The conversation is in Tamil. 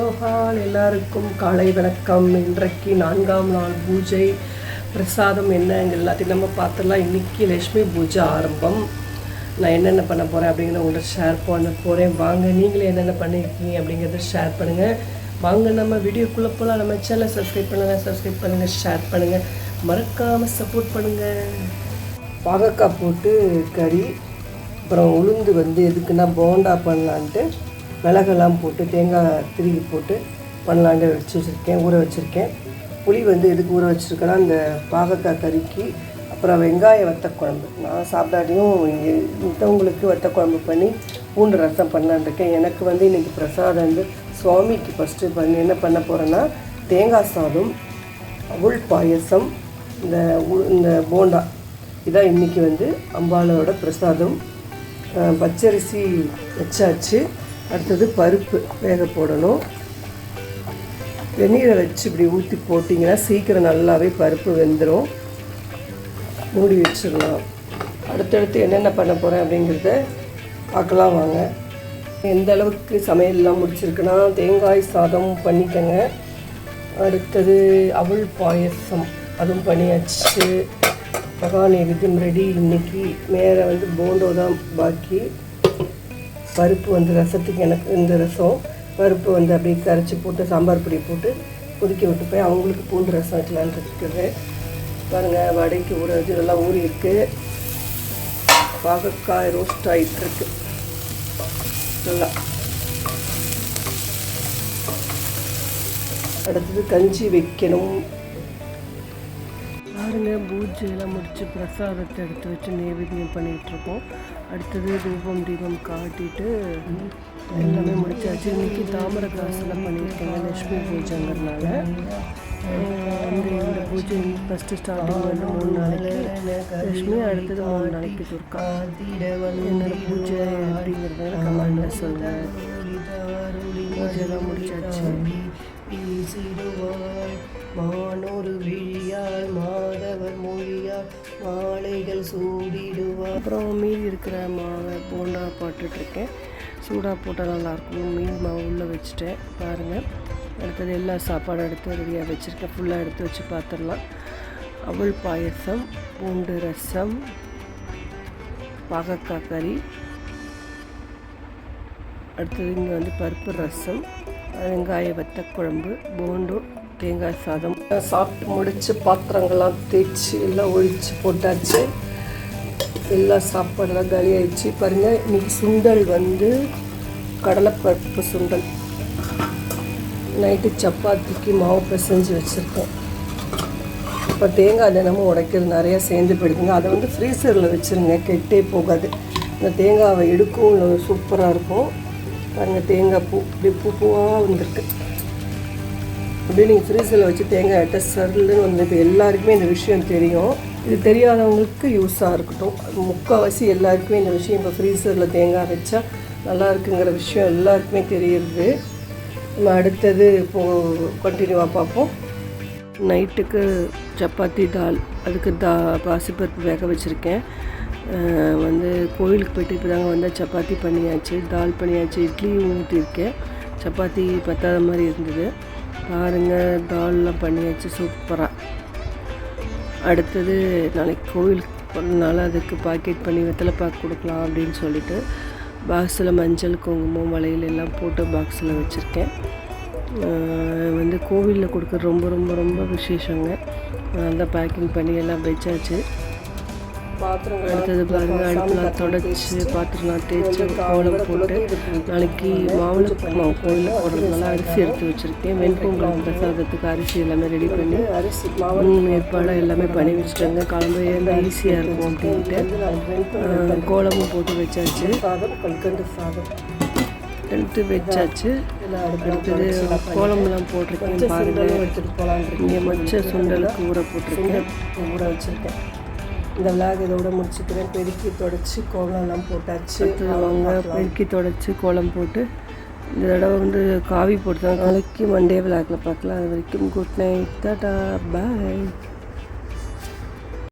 யோகால் எல்லாருக்கும் காலை வணக்கம். இன்றைக்கு நான்காம் நாள் பூஜை. பிரசாதம் என்னங்க எல்லாத்தையும் நம்ம பார்த்துடலாம். இன்னைக்கு லட்சுமி பூஜை ஆரம்பம். நான் என்னென்ன பண்ண போகிறேன் அப்படிங்கிறத உங்கள்கிட்ட ஷேர் பண்ண போகிறேன் வாங்க நீங்களே என்னென்ன பண்ணியிருக்கீங்க அப்படிங்கிறத ஷேர் பண்ணுங்கள் வாங்க நம்ம வீடியோக்குள்ளே போகலாம். நம்ம சேனலை சப்ஸ்கிரைப் பண்ணுங்கள் சப்ஸ்கிரைப் பண்ணுங்கள் ஷேர் பண்ணுங்கள் மறக்காமல் சப்போர்ட் பண்ணுங்கள் பாகக்காய் போட்டு கறி அப்புறம் உளுந்து வந்து எதுக்குன்னா போண்டா பண்ணலான்ட்டு மிளகெல்லாம் போட்டு தேங்காய் திருகி போட்டு பண்ணலான்னு வச்சு வச்சுருக்கேன் ஊற வச்சுருக்கேன். புளி வந்து எதுக்கு ஊற வச்சுருக்கேன்னா இந்த பாகக்காய் கறிக்கு அப்புறம் வெங்காய வத்த குழம்பு நான் சாப்பிடாட்டியும் மற்றவங்களுக்கு வத்த குழம்பு பண்ணி பூண்டு ரசம் பண்ணலான்னு இருக்கேன். எனக்கு வந்து இன்றைக்கி பிரசாதம் வந்து சுவாமிக்கு ஃபஸ்ட்டு பண்ணி என்ன பண்ண போகிறேன்னா தேங்காய் சாதம் உள் பாயசம் இந்த உ- இந்த போண்டா. இதான் இன்றைக்கி வந்து அம்பாளோட பிரசாதம். பச்சரிசி வச்சாச்சு. அடுத்தது பருப்பு வேக போடணும். வெந்நீரை வச்சு இப்படி ஊற்றி போட்டிங்கன்னா சீக்கிரம் நல்லாவே பருப்பு வெந்துடும் மூடி வச்சிடலாம். அடுத்தடுத்து என்னென்ன பண்ண போகிறேன் அப்படிங்கிறத பார்க்கலாம் வாங்க. எந்த அளவுக்கு சமையல்லாம் முடிச்சிருக்குன்னா தேங்காய் சாதம் பண்ணிக்கங்க. அடுத்தது அவல் பாயசம் அதுவும் பண்ணியாச்சு. மகா நைவேத்தியம் ரெடி. இன்றைக்கி மேலே வந்து போண்டோ தான் பாக்கி. பருப்பு வந்து ரசத்துக்கு எனக்கு இந்த ரசம் பருப்பு வந்து அப்படியே கரைச்சி போட்டு சாம்பார் பொடி போட்டு கொதிக்க விட்டு போய் அவங்களுக்கு பூண்டு ரசம் வைக்கலான்னு இருக்குது. பாருங்கள் வடைக்கு ஊற வச்சு நல்லா ஊறி இருக்கு. பாகக்காய் ரோஸ்ட் ஆகிட்டு இருக்கு. நல்லா. அடுத்தது கஞ்சி வைக்கணும். பாருங்கள் பூஜையெல்லாம் முடித்து பிரசாதத்தை எடுத்து வச்சு நைவேத்தியம் பண்ணிகிட்ருக்கோம் அடுத்தது தூபம் தீபம் காட்டிட்டு எல்லாமே முடிச்சாச்சு. இன்றைக்கி தாமரை காசுலாம் பண்ணியிருக்கேங்க லட்சுமி பூஜைங்கிறதுனால. வந்து இந்த பூஜை ஃபஸ்ட்டு ஸ்டார்டிங் வந்து மூணு நாளைக்கு. லட்சுமி அடுத்தது மூணு நாளைக்கு துர்கா. என்னோடய பூஜை அப்படிங்கிறத கமெண்ட்ல சொல்லுங்கள் அப்புறம் மீதி இருக்கிற மாவை போண்டா போட்டுட்ருக்கேன். சூடாக போட்டால் நல்லாயிருக்கும். மீன் மாவு உள்ளே வச்சுட்டேன். பாருங்கள் அடுத்தது எல்லா சாப்பாடும் எடுத்து ரெடியாக வச்சுருக்கேன். ஃபுல்லாக எடுத்து வச்சு பார்த்துடலாம். அவல் பாயசம் பூண்டு ரசம் பாகக்காய் கறி. அடுத்தது இங்கே வந்து பருப்பு ரசம் வெங்காய வத்த குழம்பு போண்டு தேங்காய் சாதம். சாப்பிட்டு முடித்து பாத்திரங்கள்லாம் தேய்ச்சி எல்லாம் ஒழித்து போட்டாச்சு. எல்லா சாப்பாடெல்லாம் காலி ஆயிடுச்சு பாருங்கள் இன்றைக்கி சுண்டல் வந்து கடலைப்பருப்பு சுண்டல். நைட்டு சப்பாத்திக்கு மாவு பிசைஞ்சு வச்சுருக்கோம். இப்போ தேங்காய் தினமும் உடைக்கிறது நிறையா சேர்ந்து போயிடுதுங்க. அதை வந்து ஃப்ரீசரில் வச்சுருங்க கெட்டே போகாது. இந்த தேங்காவை எடுக்கும் சூப்பராக இருக்கும். பாருங்கள் தேங்காய் பூ இப்படி பூ பூவாக வந்திருக்கு. அப்படியே நீங்கள் ஃப்ரீசரில் வச்சு தேங்காய் எட்ட சருள்னு வந்து இப்போ எல்லாருக்குமே இந்த விஷயம் தெரியும். இது தெரியாதவங்களுக்கு யூஸாக இருக்கட்டும். முக்கால்வாசி எல்லாருக்குமே இந்த விஷயம் இப்போ ஃப்ரீசரில் தேங்காய் வச்சா நல்லா இருக்குங்கிற விஷயம் எல்லாருக்குமே தெரியுது. நம்ம அடுத்தது இப்போது கண்டினியூவாக பார்ப்போம். நைட்டுக்கு சப்பாத்தி தால். அதுக்கு தா பாசிப்பருப்பு வேக வச்சுருக்கேன். வந்து கோயிலுக்கு போயிட்டு இப்போ தாங்க வந்தால் சப்பாத்தி பண்ணியாச்சு தால் பண்ணியாச்சு இட்லியும் ஊற்றிருக்கேன் சப்பாத்தி பத்தாத மாதிரி இருந்தது. பாருங்கள் தால்லாம் பண்ணியாச்சு சூப்பராக அடுத்தது நாளைக்கு கோவிலுக்கு போனதுனால அதுக்கு பாக்கெட் பண்ணி வெத்தலை பாக்கு கொடுக்கலாம் அப்படின்னு சொல்லிட்டு பாக்ஸில் மஞ்சள் குங்குமம் வளையல் எல்லாம் போட்டு பாக்ஸில் வச்சுருக்கேன். வந்து கோவிலில் கொடுக்குற ரொம்ப ரொம்ப ரொம்ப விசேஷங்க. அதான் பேக்கிங் பண்ணி எல்லாம் வச்சாச்சு. அடுத்தது பாருங்க அடுப்புலாம் தொடச்சி பாத்திரம்லாம் தேய்ச்சி கோலம் போட்டு நாளைக்கு மாவுளை மாவு கோயிலில் போடுறதுனால அரிசி எடுத்து வச்சுருக்கேன். வெண்பொங்கல் பிரசாதத்துக்கு அரிசி எல்லாமே ரெடி பண்ணி அரிசி மாவு ஏற்பாடு எல்லாமே பண்ணி வச்சுட்டாங்க. கிளம்ப ஏன்னா ஈஸியாக இருக்கும் அப்படின்ட்டு. கோலமும் போட்டு வச்சாச்சு. சாதம் எடுத்து வச்சாச்சு. அடுத்தது கோலம்லாம் போட்டிருக்கேன் பாருங்கள் இங்கே மொச்ச சுண்டலுக்கு ஊற போட்டிருக்கேன். ஊற வச்சுருக்கேன். இந்த விளாக் இதோட முடிச்சுக்கிறேன். பெருக்கி தொடச்சி கோலம்லாம் போட்டாச்சு. அவங்க பெருக்கி தொடச்சி கோலம் போட்டு இந்த தடவை வந்து காவி போட்டு நாளைக்கு மண்டே விளாக்ல பார்க்கலாம். அது வரைக்கும் குட் நைட் டாட்டா பாய்